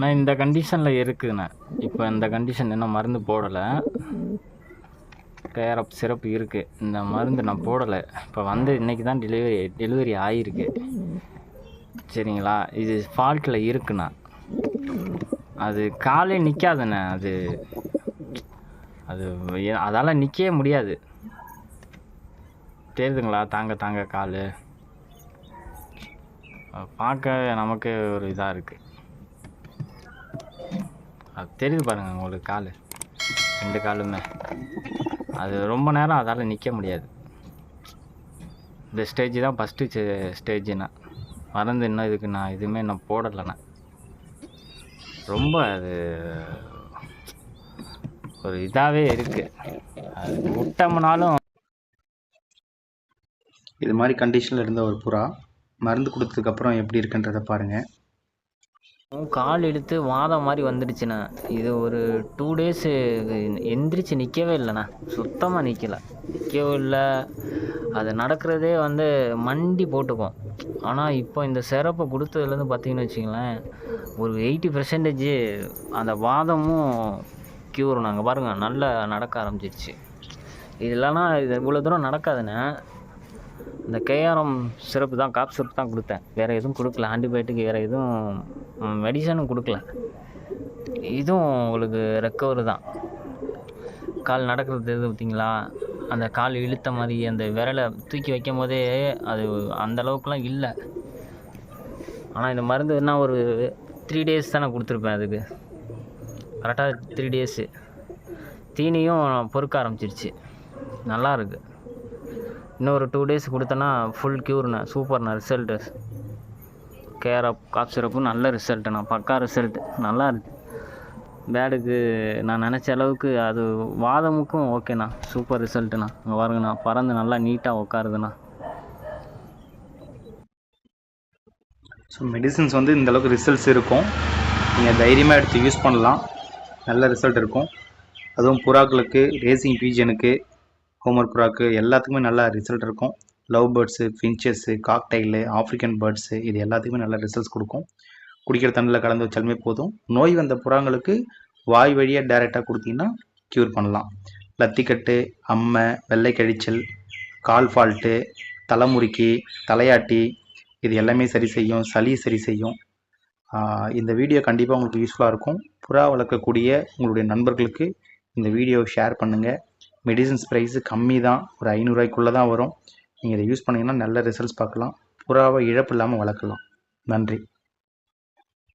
நான் இந்த கண்டிஷனில் இருக்குதுண்ணே. இப்போ இந்த கண்டிஷன் இன்னும் மருந்து போடலை. கேரப் சிறப்பு இருக்குது இந்த மருந்து நான் போடலை. இப்போ வந்து இன்றைக்கி தான் டெலிவரி டெலிவரி ஆகிருக்கு சரிங்களா? இது ஃபால்ட்டில் இருக்குண்ணா. அது காலே நிற்காதுண்ணே அது அது அதால் நிற்கவே முடியாது. தெரியுதுங்களா? தாங்க தாங்க கால். பார்க்க நமக்கு ஒரு இதாக இருக்குது அது தெரியுது பாருங்கள் உங்களுக்கு கால். ரெண்டு காலுமே. அது ரொம்ப நேரம் அதால் நிற்க முடியாது. இந்த ஸ்டேஜ் தான் ஃபஸ்ட்டு ஸ்டேஜுண்ணா மறந்து இன்னும் இதுக்கு நான் எதுவுமே நான். போடலைண்ணா ரொம்ப அது ஒரு இதாகவே இருக்குது அது விட்டோம்னாலும் இது மாதிரி கண்டிஷனில் இருந்த ஒரு புறா மருந்து கொடுத்ததுக்கப்புறம் எப்படி இருக்குன்றதை பாருங்கள் கால் இழுத்து வாதம் மாதிரி வந்துடுச்சுண்ணா. இது ஒரு டூ டேஸு எந்திரிச்சு நிற்கவே இல்லைண்ணா. சுத்தமாக நிற்கலை நிற்கவே இல்லை. அது நடக்கிறதே வந்து மண்டி போட்டுக்கும். ஆனால் இப்போ இந்த சிறப்பை கொடுத்ததுலேருந்து பார்த்தீங்கன்னு வச்சுங்களேன் ஒரு எயிட்டி பர்சன்டேஜ் அந்த வாதமும் க்யூர் நாங்கள் பாருங்கள் நல்லா நடக்க ஆரம்பிச்சிருச்சு. இது இல்லைன்னா இது இவ்வளோ தூரம் நடக்காதுண்ணே. இந்த கேஆர்எம் சிரப்பு தான் காப் சிறப்பு தான் கொடுத்தேன். வேறு எதுவும் கொடுக்கல. ஆன்டிபயோட்டிக் வேறு எதுவும் மெடிசனும் கொடுக்கல. இதுவும் உங்களுக்கு ரெக்கவரி தான். கால் நடக்கிறது எது பார்த்தீங்களா? அந்த கால் இழுத்த மாதிரி அந்த விரலை தூக்கி வைக்கும் போதே அது அந்த அளவுக்குலாம் இல்லை. ஆனால் இந்த மருந்து என்ன ஒரு த்ரீ டேஸ் தானே கொடுத்துருப்பேன் அதுக்கு. கரெக்டாக த்ரீ டேஸு தீனியும் பொறுக்க ஆரம்பிச்சிருச்சு. நல்லா இன்னும் ஒரு டூ டேஸ் கொடுத்தேன்னா ஃபுல் க்யூர்ண்ணே சூப்பர்ண்ணே ரிசல்ட்டு கேர் ஆஃப் காப் சிரப்பும் நல்ல ரிசல்ட்டுண்ணா பக்கா ரிசல்ட் நல்லா இருக்கு. பேடுக்கு நான் நினச்ச அளவுக்கு அது வாதமுக்கும் ஓகேண்ணா சூப்பர் ரிசல்ட்டுண்ணா இங்கே பாருங்கண்ணா பறந்து நல்லா நீட்டாக உட்காருதுண்ணா ஸோ மெடிசின்ஸ் வந்து இந்த அளவுக்கு ரிசல்ட்ஸ் இருக்கும். நீங்கள் தைரியமாக எடுத்து யூஸ் பண்ணலாம். நல்ல ரிசல்ட் இருக்கும். அதுவும் புறாக்களுக்கு ரேசிங் பீஜனுக்கு ஹோம்ஒர்க் புறாக்கு எல்லாத்துக்குமே நல்லா ரிசல்ட் இருக்கும். Love birds finches cockatiel African birds இது எல்லாத்துக்குமே நல்ல ரிசல்ட்ஸ் கொடுக்கும். குடிக்கிற தண்ணியில் கலந்து வச்சாலுமே போதும். நோய் வந்த புறாங்களுக்கு வாய் வழியாக டைரெக்டாக கொடுத்தீங்கன்னா க்யூர் பண்ணலாம். லத்திக்கட்டு அம்மை வெள்ளை கழிச்சல் கால் ஃபால்ட்டு தலைமுறுக்கி தலையாட்டி இது எல்லாமே சரி செய்யும் சளி சரி செய்யும். இந்த வீடியோ கண்டிப்பாக உங்களுக்கு யூஸ்ஃபுல்லாக இருக்கும். புறா வளர்க்கக்கூடிய உங்களுடைய நண்பர்களுக்கு இந்த வீடியோவை ஷேர் பண்ணுங்கள் மெடிசின்ஸ் ப்ரைஸு கம்மி தான் ஒரு ஐநூறுரூவாய்க்குள்ளே தான் வரும். நீங்கள் இதை யூஸ் பண்ணிங்கன்னா நல்ல ரிசல்ட்ஸ் பார்க்கலாம். புறாவை இழப்பு இல்லாமல் வளர்க்கலாம். நன்றி.